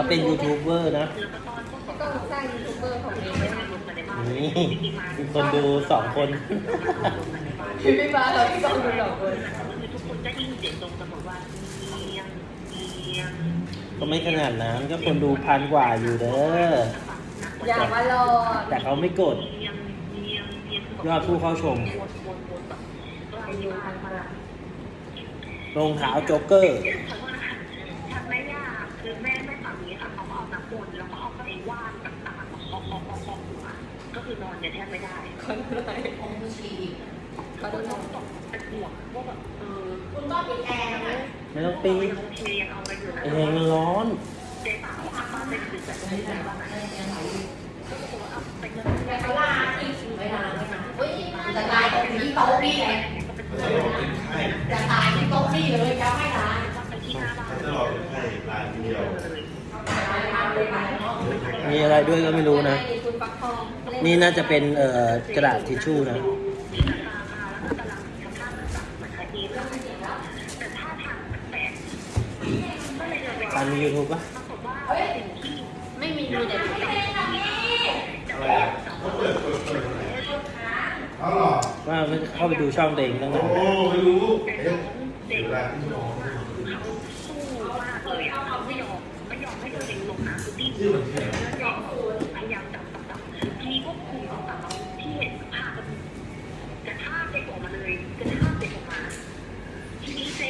เขาเป็นยูทูบเบอร์นะก็สร้างยูทูบเบอร์ของเองไม่ได้นี่มีคนดูสองคนคือพี่บ้าเราที่ต้องดูหลอกคนทุกคนจะยินเสียงตรงกันหมดว่าเอียงเอียงก็ไม่ขนาดนั้นก็คนดูพันกว่าอยู่เด้อ อย่ามาหลอกแต่เขาไม่กดเอียงเอียงเอียงยอดผู้เข้าชมวนวนวนแบบไล่มากมากรองเท้าโจ๊กเกอร์เพราะว่าทำแม่ย่าคือแม่แม่ ฝั่งนี้ค่ะเขาก็เอาน้ำมนต์แล้วก็เอาไปว่าดต่างๆเคาะเคาะเคาะหัวก็คือนอนเนี่ยแทบไม่ได้คนอะไรองค์ชีกเขาก็ดูต้องตกเป็นห่วงว่าแบบเออคุณต้องปิดแอร์นะไม่ต้องปีโอเคเอาไปอยู่นะไอ้แหงมันร้อนเจ๊ป่าวอาบ้านเป็นคือแบบไม่ได้บ้างไหนก็บอว่าเอาไปเงินแต่เขาลาที่ไม่ลาไม่ลาเฮ้ยจะตายตรงที่โต๊ะนี่เลยจะตายที่โต๊ะนี่เลยจะไม่ลา ไปที่หน้าบ้าน ตลอดใช่ลายเดียว ตายมาเลย มีอะไรด้วยก็ไม่รู้นะ นี่น่าจะเป็นเอ่อกระดาษทิชชู่นะที่ราคามาแล้วก็กำลังทำท่ามันจับเหมือนไอเดียแต่ท่ามียูทูบปะไม่มีมีแต่ที่อะไรอะเขาเปิดเปิดเดไหนเอาหรอว่าเข้าไปดูช่องตัวเองตั้งโอ้นานไม่รู้เด็เดี๋ยกวเวลาที่น้อง เขาสู้